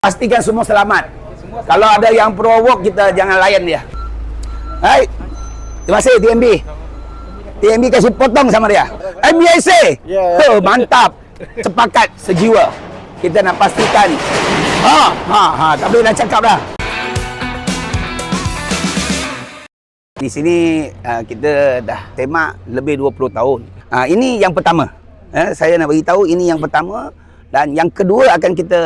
Pastikan semua selamat. Kalau ada yang provoke kita jangan layan dia. Hai. Terima kasih TMB. TMB kasih potong sama dia. MBIC. Ya. Oh, mantap. Sepakat sejiwa. Kita nak pastikan. Ha, ha, ha, tak boleh nak cakap dah. Di sini uh, kita dah temak lebih 20 tahun. Uh, ini yang pertama. Eh, saya nak beritahu ini yang pertama dan yang kedua akan kita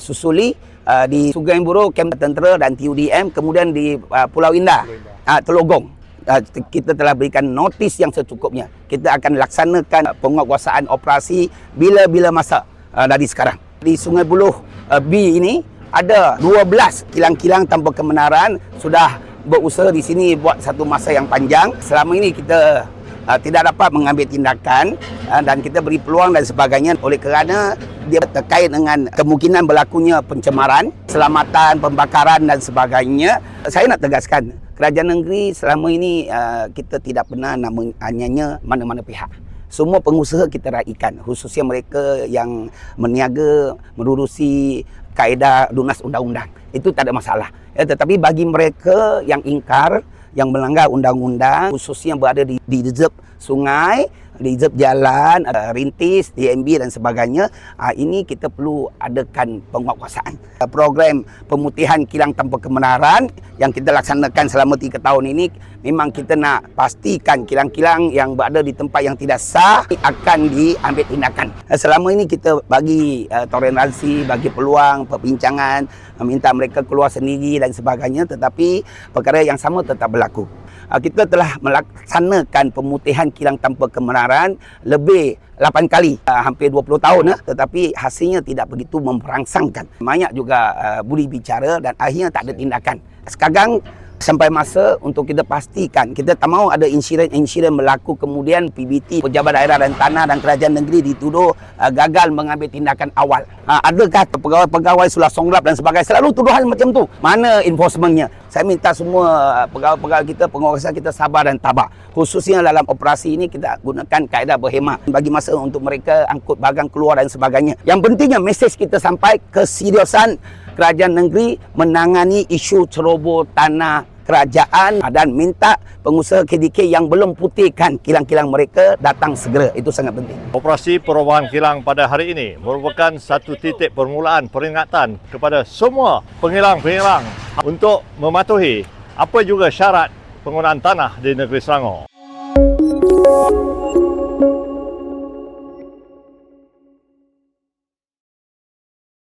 susuli uh, di Sungai Buruh, Kem Tentera dan TUDM kemudian di uh, Pulau Indah, uh, Telogong. Uh, kita telah berikan notis yang secukupnya. Kita akan laksanakan penguatkuasaan operasi bila-bila masa uh, dari sekarang. Di Sungai Buloh uh, B ini ada 12 kilang-kilang tanpa kebenaran sudah berusaha di sini buat satu masa yang panjang. Selama ini kita uh, tidak dapat mengambil tindakan uh, dan kita beri peluang dan sebagainya oleh kerana dia terkait dengan kemungkinan berlakunya pencemaran, selamatan, pembakaran dan sebagainya. Saya nak tegaskan, kerajaan negeri selama ini uh, kita tidak pernah nak menganiaya mana-mana pihak. Semua pengusaha kita raikan, khususnya mereka yang meniaga, menerusi kaedah lunas undang-undang. Itu tak ada masalah. Ya, tetapi bagi mereka yang ingkar, yang melanggar undang-undang, khususnya berada di, di reserve sungai, reserve jalan, rintis, DMB dan sebagainya, uh, ini kita perlu adakan penguatkuasaan. Program pemutihan kilang tanpa kebenaran yang kita laksanakan selama 3 tahun ini, memang kita nak pastikan kilang-kilang yang berada di tempat yang tidak sah akan diambil tindakan. Selama ini kita bagi uh, toleransi, bagi peluang, perbincangan, uh, minta mereka keluar sendiri dan sebagainya, tetapi perkara yang sama tetap berlaku. Uh, kita telah melaksanakan pemutihan kilang tanpa kebenaran lebih 8 kali uh, hampir 20 tahun uh, tetapi hasilnya tidak begitu memperangsangkan. Banyak juga uh, budi bicara dan akhirnya tak ada tindakan. Sekarang sampai masa untuk kita pastikan kita tak mahu ada insiden-insiden berlaku kemudian PBT pejabat daerah dan tanah dan kerajaan negeri dituduh uh, gagal mengambil tindakan awal. Uh, adakah pegawai-pegawai sulah songlap dan sebagainya selalu tuduhan macam tu? Mana enforcementnya saya minta semua uh, pegawai-pegawai kita penguasa kita sabar dan tabah khususnya dalam operasi ini kita gunakan kaedah berhemat bagi masa untuk mereka angkut bagang keluar dan sebagainya. Yang pentingnya mesej kita sampai keseriusan kerajaan negeri menangani isu ceroboh tanah kerajaan dan minta pengusaha KDK yang belum putihkan kilang-kilang mereka datang segera. Itu sangat penting. Operasi perubahan kilang pada hari ini merupakan satu titik permulaan peringatan kepada semua pengilang-pengilang untuk mematuhi apa juga syarat penggunaan tanah di negeri Selangor.